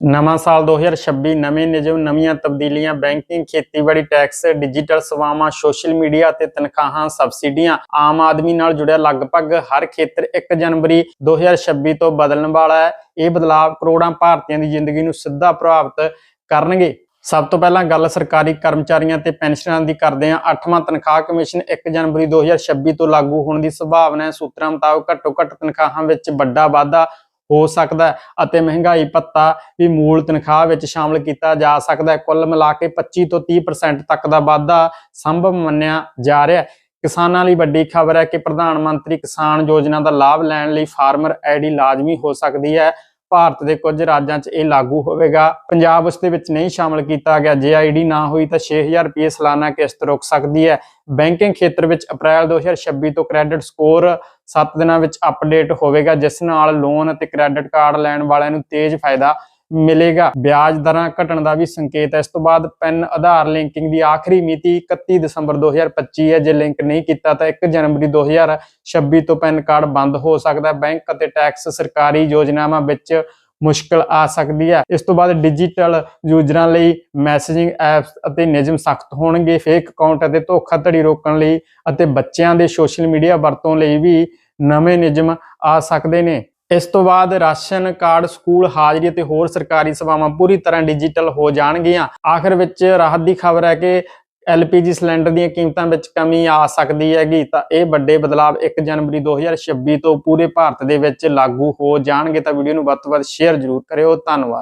ਨਵਾਂ ਸਾਲ 2026 ਨਵੇਂ ਨਿਯਮ, ਨਵੀਆਂ ਤਬਦੀਲੀਆਂ, ਬੈਂਕਿੰਗ, ਖੇਤੀਬਾੜੀ, ਟੈਕਸ, ਡਿਜੀਟਲ ਸੇਵਾਵਾਂ, ਸੋਸ਼ਲ ਮੀਡੀਆ ਅਤੇ ਤਨਖਾਹਾਂ, ਸਬਸਿਡੀਆਂ ਆਮ ਆਦਮੀ ਨਾਲ ਜੁੜਿਆ ਲਗਭਗ ਹਰ ਖੇਤਰ 1 ਜਨਵਰੀ 2026 ਤੋਂ ਬਦਲਣ ਵਾਲਾ ਹੈ। ਇਹ ਬਦਲਾਅ ਕਰੋੜਾਂ ਭਾਰਤੀਆਂ ਦੀ ਜ਼ਿੰਦਗੀ ਨੂੰ ਸਿੱਧਾ ਪ੍ਰਭਾਵਿਤ ਕਰਨਗੇ। ਸਭ ਤੋਂ ਪਹਿਲਾਂ ਗੱਲ ਸਰਕਾਰੀ ਕਰਮਚਾਰੀਆਂ ਤੇ ਪੈਨਸ਼ਨਰਾਂ ਦੀ ਕਰਦੇ ਹਾਂ। 8ਵਾਂ ਤਨਖਾਹ ਕਮਿਸ਼ਨ 1 ਜਨਵਰੀ 2026 ਤੋਂ ਲਾਗੂ ਹੋਣ ਦੀ ਸੰਭਾਵਨਾ ਹੈ। ਸੂਤਰਾਂ ਮੁਤਾਬਕ ਘੱਟੋ ਘੱਟ ਤਨਖਾਹਾਂ ਵਿੱਚ ਵੱਡਾ ਵਾਧਾ ਹੋ ਸਕਦਾ ਹੈ ਅਤੇ ਮਹਿੰਗਾਈ ਭੱਤਾ ਵੀ ਮੂਲ ਤਨਖਾਹ ਵਿੱਚ ਸ਼ਾਮਲ ਕੀਤਾ ਜਾ ਸਕਦਾ ਹੈ। ਕੁੱਲ ਮਿਲਾ ਕੇ 25 ਤੋਂ 30% ਤੱਕ ਦਾ ਵਾਧਾ ਸੰਭਵ ਮੰਨਿਆ ਜਾ ਰਿਹਾ ਹੈ। ਕਿਸਾਨਾਂ ਲਈ ਵੱਡੀ ਖਬਰ ਹੈ ਕਿ ਪ੍ਰਧਾਨ ਮੰਤਰੀ ਕਿਸਾਨ ਯੋਜਨਾ ਦਾ ਲਾਭ ਲੈਣ ਲਈ ਫਾਰਮਰ ਆਈਡੀ ਲਾਜ਼ਮੀ ਹੋ ਸਕਦੀ ਹੈ। ਭਾਰਤ ਦੇ ਕੁਝ ਰਾਜਾਂ 'ਚ ਇਹ ਲਾਗੂ ਹੋਵੇਗਾ। ਪੰਜਾਬ ਉਸ ਦੇ ਵਿੱਚ ਨਹੀਂ ਸ਼ਾਮਲ ਕੀਤਾ ਗਿਆ। ਜੇ ਆਈਡੀ ਨਾ ਹੋਈ ਤਾਂ 6000 ਰੁਪਏ ਸਾਲਾਨਾ ਕਿਸ਼ਤ ਰੁਕ ਸਕਦੀ ਹੈ। ਬੈਂਕਿੰਗ ਖੇਤਰ ਵਿੱਚ ਅਪ੍ਰੈਲ 2026 ਤੋਂ ਕ੍ਰੈਡਿਟ ਸਕੋਰ 7 ਦਿਨਾਂ ਵਿੱਚ ਅਪਡੇਟ ਹੋਵੇਗਾ, ਜਿਸ ਨਾਲ ਲੋਨ ਅਤੇ ਕ੍ਰੈਡਿਟ ਕਾਰਡ ਲੈਣ ਵਾਲਿਆਂ ਨੂੰ ਤੇਜ਼ ਫਾਇਦਾ ਮਿਲੇਗਾ। ਵਿਆਜ ਦਰਾਂ ਘਟਣ ਦਾ ਵੀ ਸੰਕੇਤ ਹੈ। ਇਸ ਤੋਂ ਬਾਅਦ ਪੈਨ ਆਧਾਰ ਲਿੰਕਿੰਗ ਦੀ ਆਖਰੀ ਮਿਤੀ 31 ਦਸੰਬਰ 2025 ਹੈ। ਜੇ ਲਿੰਕ ਨਹੀਂ ਕੀਤਾ ਤਾਂ 1 ਜਨਵਰੀ 2026 ਤੋਂ ਪੈਨ ਕਾਰਡ ਬੰਦ ਹੋ ਸਕਦਾ ਹੈ। ਬੈਂਕ ਅਤੇ ਟੈਕਸ ਸਰਕਾਰੀ ਯੋਜਨਾਵਾਂ ਵਿੱਚ ਮੁਸ਼ਕਲ ਆ ਸਕਦੀ ਹੈ। ਇਸ ਤੋਂ ਬਾਅਦ ਡਿਜੀਟਲ ਯੂਜ਼ਰਾਂ ਲਈ ਮੈਸੇਜਿੰਗ ਐਪਸ ਅਤੇ ਨਿਯਮ ਸਖਤ ਹੋਣਗੇ। ਫੇਕ ਅਕਾਊਂਟ ਅਤੇ ਧੋਖਾਧੜੀ ਰੋਕਣ ਲਈ ਅਤੇ ਬੱਚਿਆਂ ਦੇ ਸੋਸ਼ਲ ਮੀਡੀਆ ਵਰਤੋਂ ਲਈ ਵੀ ਨਵੇਂ ਨਿਯਮ ਆ ਸਕਦੇ ਨੇ। ਇਸ ਤੋਂ ਬਾਅਦ ਰਾਸ਼ਨ ਕਾਰਡ, ਸਕੂਲ ਹਾਜ਼ਰੀ ਅਤੇ ਹੋਰ ਸਰਕਾਰੀ ਸੇਵਾਵਾਂ ਪੂਰੀ ਤਰ੍ਹਾਂ ਡਿਜੀਟਲ ਹੋ ਜਾਣਗੀਆਂ। ਆਖਰ ਵਿੱਚ ਰਾਹਤ ਦੀ ਖਬਰ ਹੈ ਕਿ LPG ਸਿਲੰਡਰ ਦੀਆਂ ਕੀਮਤਾਂ ਵਿੱਚ ਕਮੀ ਆ ਸਕਦੀ ਹੈਗੀ, ਤਾਂ ਇਹ ਵੱਡੇ ਬਦਲਾਅ 1 ਜਨਵਰੀ 2026 ਤੋਂ ਪੂਰੇ ਭਾਰਤ ਦੇ ਵਿੱਚ ਲਾਗੂ ਹੋ ਜਾਣਗੇ। ਤਾਂ ਵੀਡੀਓ ਨੂੰ ਵੱਧ ਤੋਂ ਵੱਧ ਸ਼ੇਅਰ ਜ਼ਰੂਰ ਕਰਿਓ। ਧੰਨਵਾਦ।